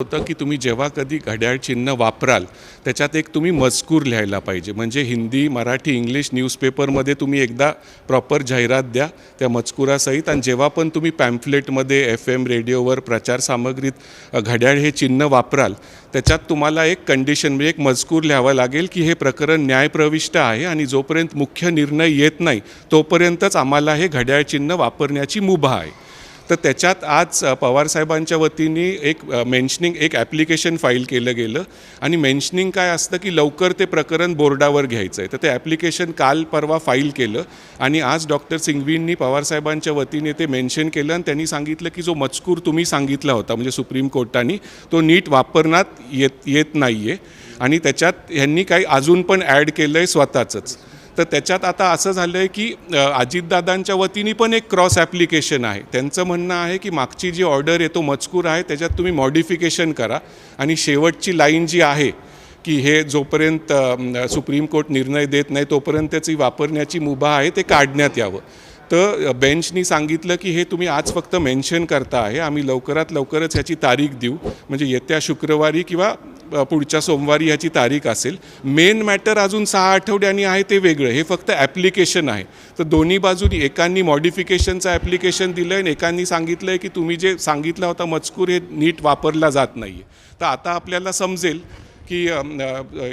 होतं की तुम्ही जेव्हा कधी घड्याळ चिन्ह वापराल त्याच्यात एक तुम्ही मजकूर लिहायला पाहिजे. म्हणजे हिंदी मराठी इंग्लिश न्यूजपेपरमध्ये तुम्ही एकदा प्रॉपर जाहिरात द्या त्या मजकुरासहित आणि जेव्हा पण तुम्ही पॅम्फलेटमध्ये एफ एम रेडिओवर प्रचार सामग्रीत घड्याळ हे चिन्ह वापराल त्याच्यात तुम्हाला एक कंडिशन म्हणजे एक मजकूर लिहावा लागेल की हे प्रकरण न्यायप्रविष्ट आहे आणि जोपर्यंत मुख्य निर्णय येत नाही तोपर्यंतच आम्हाला हे घड्याळ चिन्ह वापरण्याची मुभा आहे. तर त्याच्यात आज पवारसाहेबांच्या वतीने एक मेन्शनिंग एक ॲप्लिकेशन फाईल केलं गेलं. आणि मेन्शनिंग काय असतं की लवकर ते प्रकरण बोर्डावर घ्यायचं आहे तर ते ॲप्लिकेशन काल परवा फाईल केलं. आणि आज डॉक्टर सिंघवींनी पवारसाहेबांच्या वतीने ते मेन्शन केलं. आणि त्यांनी सांगितलं की जो मजकूर तुम्ही सांगितला होता म्हणजे सुप्रीम कोर्टाने तो नीट वापरण्यात येत येत नाही आहे आणि त्याच्यात ह्यांनी काही अजून पण ॲड केलं आहे स्वतःचंच. तर त्याच्यात आता असं झालं आहे की अजितदादांच्या वतीने पण एक क्रॉस ॲप्लिकेशन आहे. त्यांचं म्हणणं आहे की मागची जी ऑर्डर येतो मजकूर आहे त्याच्यात तुम्ही मॉडिफिकेशन करा आणि शेवटची लाईन जी आहे की हे जोपर्यंत सुप्रीम कोर्ट निर्णय देत नाही तोपर्यंत त्याची वापरण्याची मुभा आहे ते काढण्यात यावं. तर बेंचनी सांगितलं की हे तुम्ही आज फक्त मेन्शन करता आहे आम्ही लवकरात लवकरच ह्याची तारीख देऊ. म्हणजे येत्या शुक्रवारी किंवा पुढच्या सोमवारी ह्याची तारीख असेल. मेन मॅटर अजून सहा आठवड्यांनी आहे ते वेगळं. हे फक्त ॲप्लिकेशन आहे. तर दोन्ही बाजूनी एकांनी मॉडिफिकेशनचं ॲप्लिकेशन दिलं आहे आणि एकांनी सांगितलं आहे की तुम्ही जे सांगितलं होता मजकूर हे नीट वापरला जात नाही आहे तर आता आपल्याला समजेल की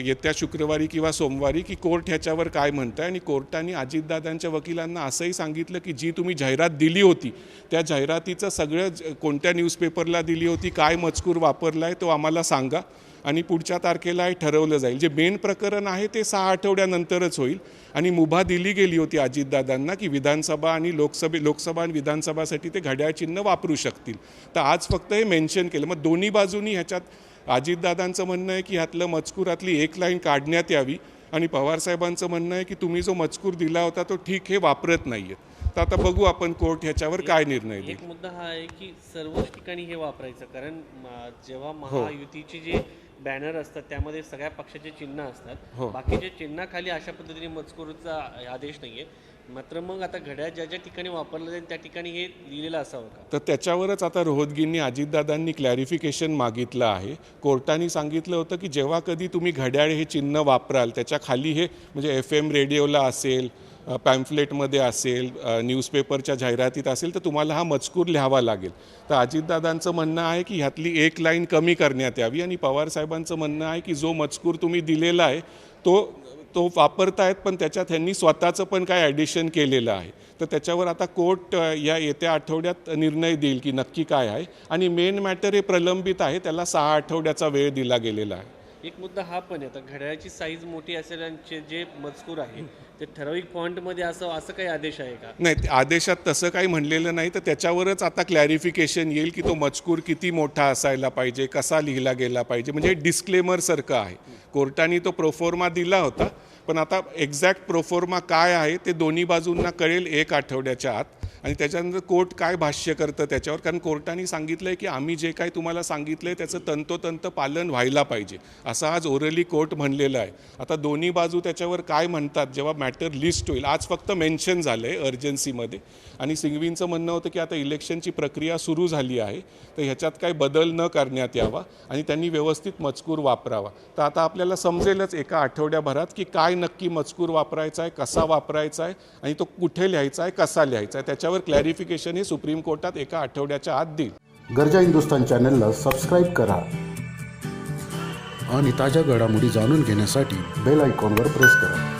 येत्या शुक्रवारी किंवा सोमवारी की कोर्ट ह्याच्यावर काय म्हणतं आहे आणि कोर्टाने अजितदादांच्या वकिलांना असंही सांगितलं की जी तुम्ही जाहिरात दिली होती त्या जाहिरातीचं सगळं कोणत्या न्यूजपेपरला दिली होती काय मजकूर वापरला आहे तो आम्हाला सांगा. आणि पुढच्या तारखेला हे ठरवलं जाईल. जे मेन प्रकरण आहे ते सहा आठवड्यानंतरच होईल. आणि मुभा दिली गेली होती अजितदादांना की विधानसभा आणि लोकसभे लोकसभा आणि विधानसभासाठी ते घड्याळ चिन्ह वापरू शकतील. तर आज फक्त हे मेन्शन केलं. मग दोन्ही बाजूनी ह्याच्यात अजितदादांचं म्हणणं आहे की ह्यातलं मजकुरातली एक लाईन काढण्यात यावी. आणि पवारसाहेबांचं म्हणणं आहे की तुम्ही जो मजकूर दिला होता तो ठीक हे वापरत नाही आहे तर आता बघू आपण कोर्ट ह्याच्यावर काय निर्णय देईल. एक मुद्दा हा आहे की सर्वच ठिकाणी हे वापरायचं कारण जेव्हा महायुतीचे जे बॅनर असतात त्यामध्ये सगळ्या पक्षाचे चिन्ह असतात. बाकीच्या चिन्हाखाली अशा पद्धतीने मजकूरचा आदेश नाहीये. मात्र मग आता घड्याळ ज्या ज्या ठिकाणी वापरलं जाईल त्या ठिकाणी हे लिहिलेलं असावं का? तर त्याच्यावरच आता रोहतगींनी अजितदादांनी क्लॅरिफिकेशन मागितलं आहे. कोर्टाने सांगितलं होतं की जेव्हा कधी तुम्ही घड्याळ हे चिन्ह वापराल त्याच्याखाली हे म्हणजे एफ एम रेडिओला असेल पॅम्फलेटमध्ये असेल न्यूजपेपरच्या जाहिरातीत असेल तर तुम्हाला हा मजकूर लिहावा लागेल. तर अजितदादांचं म्हणणं आहे की ह्यातली एक लाईन कमी करण्यात यावी आणि पवारसाहेबांचं म्हणणं आहे की जो मजकूर तुम्ही दिलेला आहे तो तो वापरतायत पण त्याच्यात ह्यांनी स्वतःचं पण काय ॲडिशन केलेलं आहे. तर त्याच्यावर आता कोर्ट या येत्या आठवड्यात निर्णय देईल की नक्की काय आहे. आणि मेन मॅटर हे प्रलंबित आहे त्याला सहा आठवड्याचा वेळ दिला गेलेला आहे. एक मुद्दा हा पण आहे. आता घड्याळाची साईज मोठी असेल आणि जे- मजकूर आहे ते ठराविक पॉईंटमध्ये असं असं काही आदेश आहे का? नाही आदेशात तसं काही म्हणलेलं नाही तर त्याच्यावरच आता क्लॅरिफिकेशन येईल की तो मजकूर किती मोठा असायला पाहिजे कसा लिहिला गेला पाहिजे. म्हणजे डिस्क्लेमरसारखं आहे. कोर्टाने तो प्रोफोर्मा दिला होता पण आता एक्झॅक्ट प्रोफोर्मा काय आहे ते दोन्ही बाजूंना कळेल एक आठवड्याच्या आत. आणि त्याच्यानंतर कोर्ट काय भाष्य करतं त्याच्यावर? कारण कोर्टाने सांगितलं आहे की आम्ही जे काय तुम्हाला सांगितलं आहे त्याचं तंतोतंत पालन व्हायला पाहिजे. असं आज ओरली कोर्ट म्हणलेलं आहे. आता दोन्ही बाजू त्याच्यावर काय म्हणतात? जेव्हा मॅटर लिस्ट होईल. आज फक्त मेन्शन झालं आहे अर्जन्सीमध्ये आणि सिंघवींचं म्हणणं होतं की आता इलेक्शनची प्रक्रिया सुरू झाली आहे. तर ह्याच्यात काही बदल न करण्यात यावा आणि त्यांनी व्यवस्थित मजकूर वापरावा. तर आता आपल्याला समजेलच एका आठवड्याभरात की काय नक्की मजकूर वापरायचा आहे कसा वापरायचा आहे आणि तो कुठे लिहायचा आहे कसा लिहायचा आहे? त्याच्यावर क्लॅरिफिकेशन हे सुप्रीम कोर्टात एका आठवड्याच्या आत देईल. गरजा हिंदुस्तान चॅनलला सबस्क्राईब करा. आणि ताज्या घडामोडी जाणून घेण्यासाठी बेल आयकॉनवर प्रेस करा.